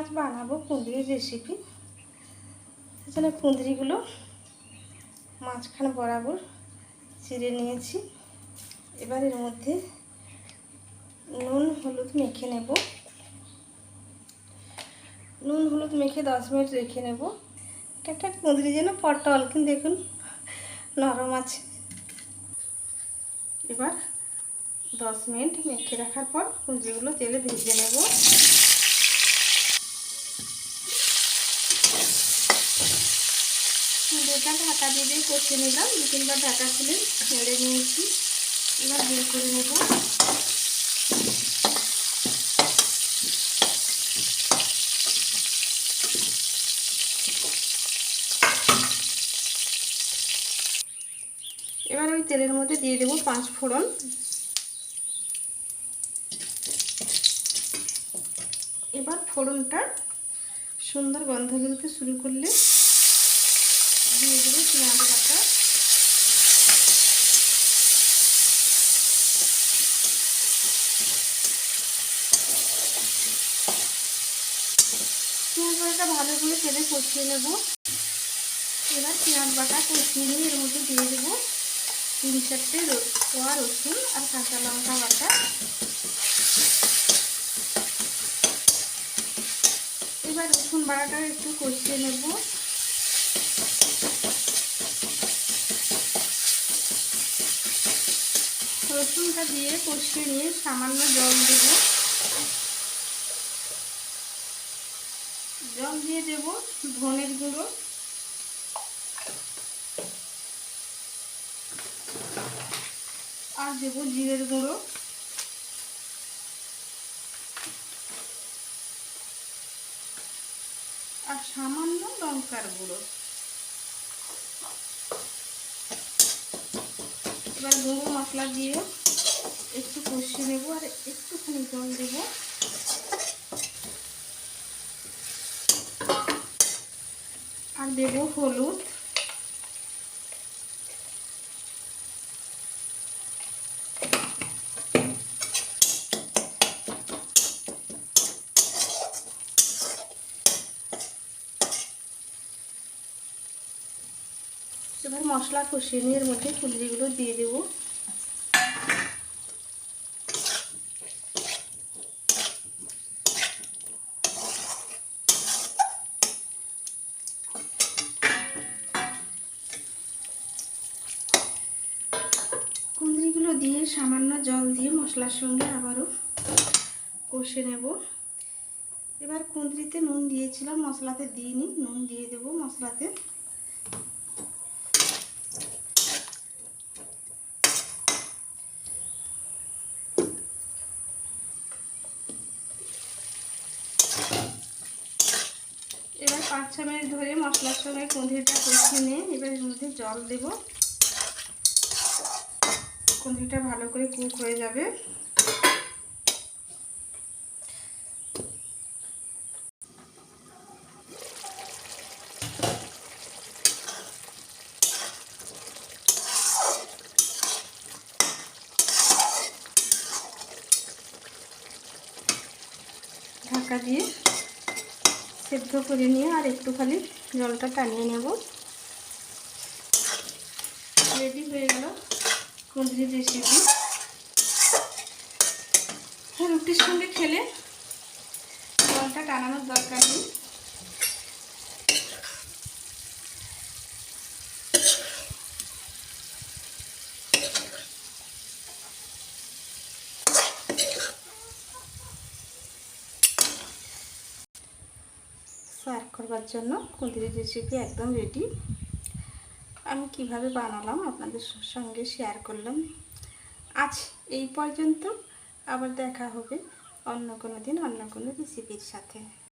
আজ বানাবো কুঁদরির রেসিপি সেজন্য কুঁদরিগুলো মাঝখানে বরাবর চিড়ে নিয়েছি। এবার এর মধ্যে নুন, হলুদ মেখে নেব। নুন, হলুদ মেখে দশ মিনিট রেখে নেব। এটা একটা কুঁদরি যেন পটল, কিন্তু দেখুন নরম আছে। এবার দশ মিনিট মেখে রাখার পর কুঁদরিগুলো তেলে ভেজে নেব। কুঁদরিটা ঢাকা দিয়ে দিয়ে কষে নিলাম। দু তিনবার ঢাকা খুলে ছেড়ে নিয়েছি। এবার বের করে নেব। এবার ওই তেলের মধ্যে দিয়ে দেবো পাঁচ ফোড়ন। এবার ফোড়নটা সুন্দর গন্ধ বেরোতে শুরু করলে দিয়ে দেবো পেঁয়াজ বাটা। পেঁয়াজ বাটাটা ভালো করে তেলে কষিয়ে নেব। এবার পেঁয়াজ বাটা কষিয়ে নিয়ে এর মধ্যে দিয়ে দেবো তিন চারটে কোয়া রসুন আর কাঁচা লঙ্কা বাটা। এবার রসুন বাটাটা একটু কষিয়ে নেব। রসুনটা দিয়ে কষিয়ে নিয়ে সামান্য জল দেব। জল দিয়ে দেব ধনের গুঁড়ো। আর দেব জিরের গুঁড়ো। আর সামান্য লঙ্কার গুঁড়ো। এবার গরম মশলা দিয়ে একটু কষিয়ে নেব আর একটুখানি জল দেব। আর দেব হলুদ। এবার মশলা কষিয়ে নিয়ে এর মধ্যে কুলরিগুলো দিয়ে দেবো। কুঁদরিগুলো দিয়ে সামান্য জল দিয়ে মশলার সঙ্গে আবারও কষে নেব। এবার কুঁদরিতে নুন দিয়েছিলাম, মশলাতে দিইনি, নুন দিয়ে দেব মশলাতে এবার পাঁচ ছ মিনিট ধরে মশলার সঙ্গে কুঁদরিটা কষিয়ে নিয়ে এবার এর মধ্যে জল দেব। কুঁদরিটা ভালো করে কুক হয়ে যাবে। ঢাকা দিয়ে সেদ্ধ করে নিয়ে আর একটু খালি জলটা টানিয়ে নেব। রেডি হয়ে গেল কুঁদরি রেসিপি রুটির সঙ্গে খেলে জলটা টানানোর দরকার নেই। সার্ভ করবার জন্য কুঁদরি রেসিপি একদম রেডি আমি কীভাবে বানালাম আপনাদের সঙ্গে শেয়ার করলাম। আজ এই পর্যন্ত আবার দেখা হবে অন্য কোনো দিন অন্য কোনো রেসিপির সাথে।